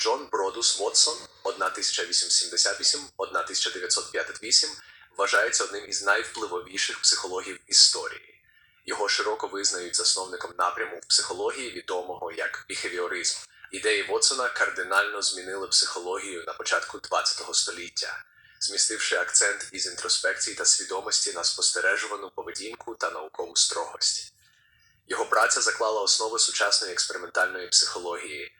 Джон Бродус Вотсон 1878-1958 вважається одним із найвпливовіших психологів історії. Його широко визнають засновником напряму в психології, відомого як біхевіоризм. Ідеї Вотсона кардинально змінили психологію на початку ХХ століття, змістивши акцент із інтроспекції та свідомості на спостережувану поведінку та наукову строгость. Його праця заклала основи сучасної експериментальної психології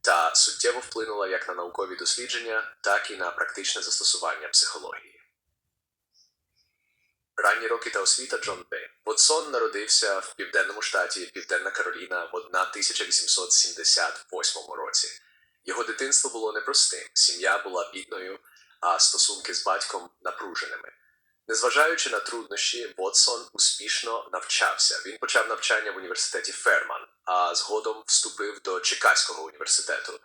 та суттєво вплинула як на наукові дослідження, так і на практичне застосування психології. Ранні роки та освіта Джон Б. Вотсон народився в південному штаті Південна Кароліна в 1878 році. Його дитинство було непростим, сім'я була бідною, а стосунки з батьком напруженими. Незважаючи на труднощі, Вотсон успішно навчався. Він почав навчання в університеті Ферман, а згодом вступив до Чикаського університету,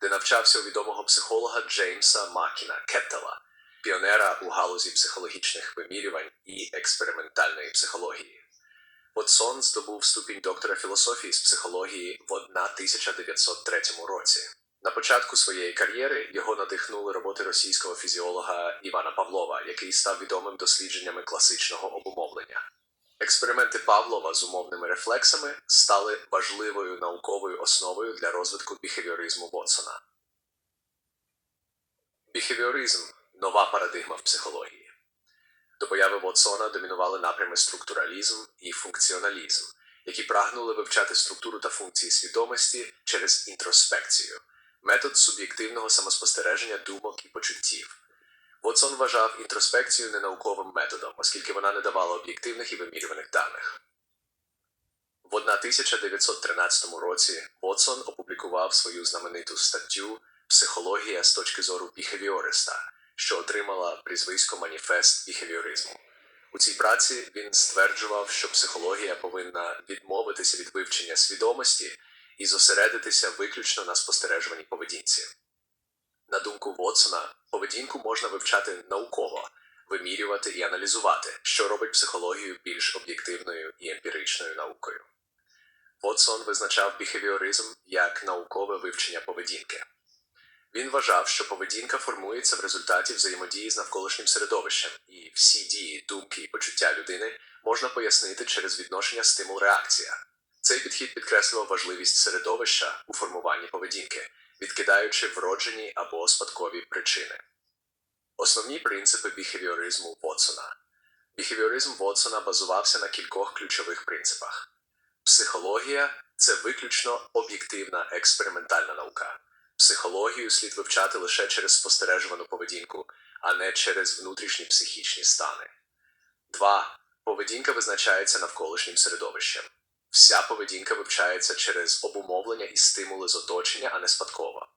де навчався у відомого психолога Джеймса Макіна Кеттела, піонера у галузі психологічних вимірювань і експериментальної психології. Вотсон здобув ступінь доктора філософії з психології в 1903 році. На початку своєї кар'єри його надихнули роботи російського фізіолога Івана Павлова, який став відомим дослідженнями класичного обумовлення. Експерименти Павлова з умовними рефлексами стали важливою науковою основою для розвитку біхевіоризму Вотсона. Біхевіоризм нова парадигма в психології. До появи Вотсона домінували напрями структуралізм і функціоналізм, які прагнули вивчати структуру та функції свідомості через інтроспекцію метод суб'єктивного самоспостереження думок і почуттів. Вотсон вважав інтроспекцію ненауковим методом, оскільки вона не давала об'єктивних і вимірюваних даних. В 1913 році Вотсон опублікував свою знамениту статтю Психологія з точки зору біхевіориста, що отримала прізвисько Маніфест біхевіоризму. У цій праці він стверджував, що психологія повинна відмовитися від вивчення свідомості і зосередитися виключно на спостережуваній поведінці. На думку Вотсона, поведінку можна вивчати науково, вимірювати і аналізувати, що робить психологію більш об'єктивною і емпіричною наукою. Вотсон визначав біхевіоризм як наукове вивчення поведінки. Він вважав, що поведінка формується в результаті взаємодії з навколишнім середовищем, і всі дії, думки і почуття людини можна пояснити через відношення стимул-реакція. Цей підхід підкреслював важливість середовища у формуванні поведінки, відкидаючи вроджені або спадкові причини. Основні принципи біхевіоризму Вотсона. Біхевіоризм Вотсона базувався на кількох ключових принципах. Психологія це виключно об'єктивна експериментальна наука. Психологію слід вивчати лише через спостережувану поведінку, а не через внутрішні психічні стани. 2. Поведінка визначається навколишнім середовищем. Вся поведінка вивчається через обумовлення і стимули з оточення, а не спадково.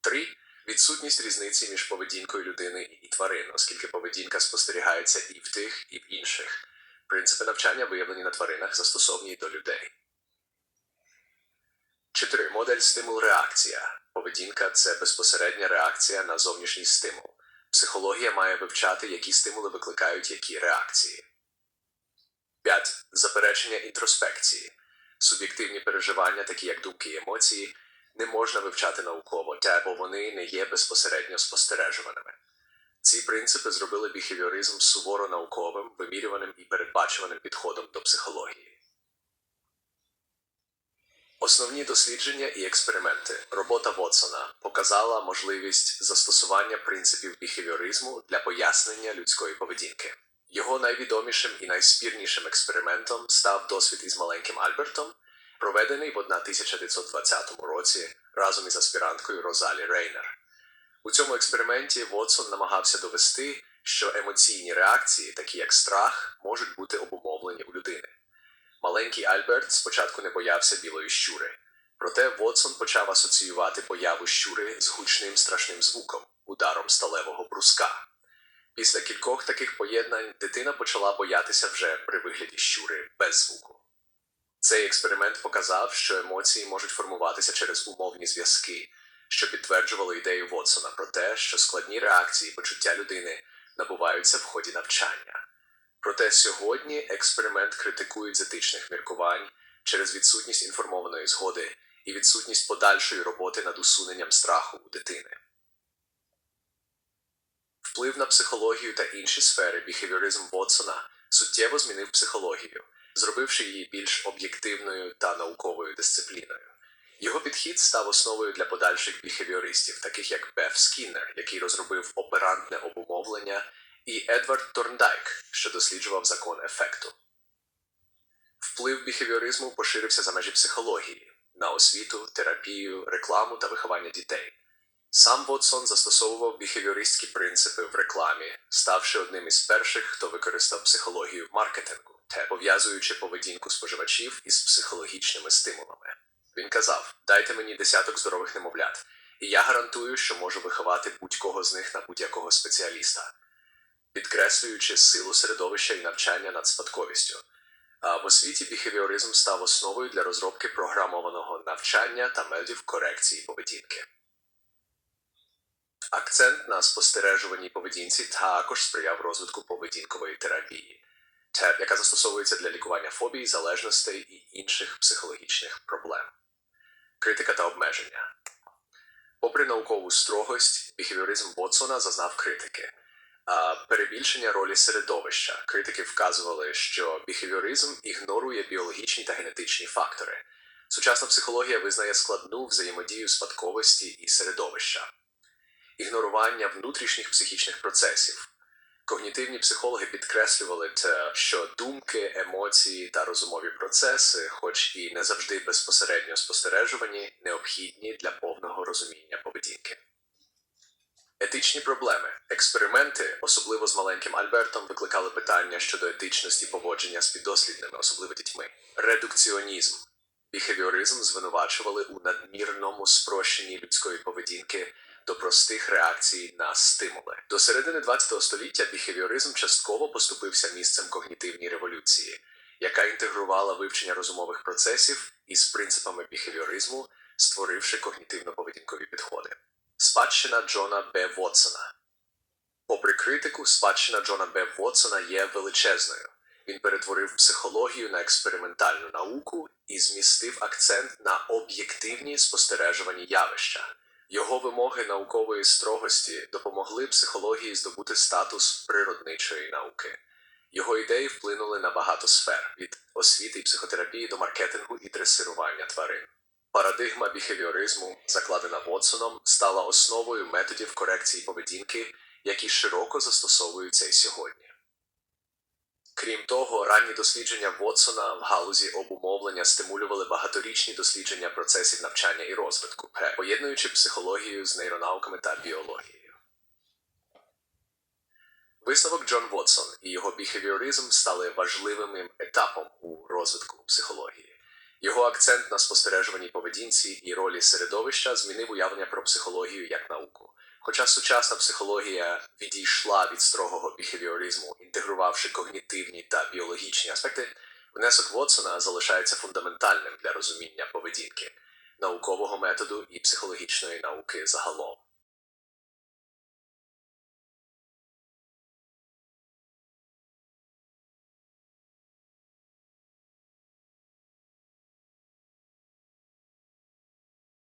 3. Відсутність різниці між поведінкою людини і тварин, оскільки поведінка спостерігається і в тих, і в інших. Принципи навчання виявлені на тваринах, застосовні й до людей. 4. Модель стимул-реакція. Поведінка це безпосередня реакція на зовнішній стимул. Психологія має вивчати, які стимули викликають які реакції. 5. Заперечення інтроспекції. Суб'єктивні переживання, такі як думки і емоції, не можна вивчати науково, бо вони не є безпосередньо спостережуваними. Ці принципи зробили біхевіоризм суворо науковим, вимірюваним і передбачуваним підходом до психології. Основні дослідження і експерименти. Робота Вотсона показала можливість застосування принципів біхевіоризму для пояснення людської поведінки. Його найвідомішим і найспірнішим експериментом став досвід із маленьким Альбертом, проведений в 1920 році разом із аспіранткою Розалі Рейнер. У цьому експерименті Вотсон намагався довести, що емоційні реакції, такі як страх, можуть бути обумовлені у людини. Маленький Альберт спочатку не боявся білої щури, проте Вотсон почав асоціювати появу щури з гучним страшним звуком, ударом сталевого бруска. Після кількох таких поєднань дитина почала боятися вже при вигляді щури без звуку. Цей експеримент показав, що емоції можуть формуватися через умовні зв'язки, що підтверджувало ідею Вотсона про те, що складні реакції почуття людини набуваються в ході навчання. Проте сьогодні експеримент критикують з етичних міркувань через відсутність інформованої згоди і відсутність подальшої роботи над усуненням страху у дитини. Вплив на психологію та інші сфери біхевіоризм Вотсона суттєво змінив психологію, зробивши її більш об'єктивною та науковою дисципліною. Його підхід став основою для подальших біхевіористів, таких як Беф Скіннер, який розробив оперантне обумовлення, і Едвард Торндайк, що досліджував закон ефекту. Вплив біхевіоризму поширився за межі психології на освіту, терапію, рекламу та виховання дітей. Сам Вотсон застосовував біхевіористські принципи в рекламі, ставши одним із перших, хто використав психологію в маркетингу, те пов'язуючи поведінку споживачів із психологічними стимулами. Він казав: дайте мені десяток здорових немовлят, і я гарантую, що можу виховати будь-кого з них на будь-якого спеціаліста, підкреслюючи силу середовища і навчання над спадковістю. А в освіті біхевіоризм став основою для розробки програмованого навчання та методів корекції поведінки. Акцент на спостережуваній поведінці також сприяв розвитку поведінкової терапії, яка застосовується для лікування фобій, залежностей і інших психологічних проблем. Критика та обмеження. Попри наукову строгость, біхевіоризм Ботсона зазнав критики. А перебільшення ролі середовища. Критики вказували, що біхевіоризм ігнорує біологічні та генетичні фактори. Сучасна психологія визнає складну взаємодію спадковості і середовища, ігнорування внутрішніх психічних процесів. Когнітивні психологи підкреслювали те, що думки, емоції та розумові процеси, хоч і не завжди безпосередньо спостережувані, необхідні для повного розуміння поведінки. Етичні проблеми. Експерименти, особливо з маленьким Альбертом, викликали питання щодо етичності поводження з піддослідними, особливо дітьми. Редукціонізм. Біхевіоризм звинувачували у надмірному спрощенні людської поведінки до простих реакцій на стимули. До середини ХХ століття біхевіоризм частково поступився місцем когнітивній революції, яка інтегрувала вивчення розумових процесів із принципами біхевіоризму, створивши когнітивно-поведінкові підходи. Спадщина Джона Б. Вотсона. Попри критику, спадщина Джона Б. Вотсона є величезною. Він перетворив психологію на експериментальну науку і змістив акцент на об'єктивні спостережувані явища. Його вимоги наукової строгості допомогли психології здобути статус природничої науки. Його ідеї вплинули на багато сфер від освіти і психотерапії до маркетингу і дресирування тварин. Парадигма біхевіоризму, закладена Вотсоном, стала основою методів корекції поведінки, які широко застосовуються і сьогодні. Крім того, ранні дослідження Вотсона в галузі обумовлення стимулювали багаторічні дослідження процесів навчання і розвитку, поєднуючи психологію з нейронауками та біологією. Висновок Джон Вотсон і його біхевіоризм стали важливим етапом у розвитку психології. Його акцент на спостережуваній поведінці і ролі середовища змінив уявлення про психологію як науку. Хоча сучасна психологія відійшла від строгого біхевіоризму, інтегрувавши когнітивні та біологічні аспекти, внесок Вотсона залишається фундаментальним для розуміння поведінки, наукового методу і психологічної науки загалом.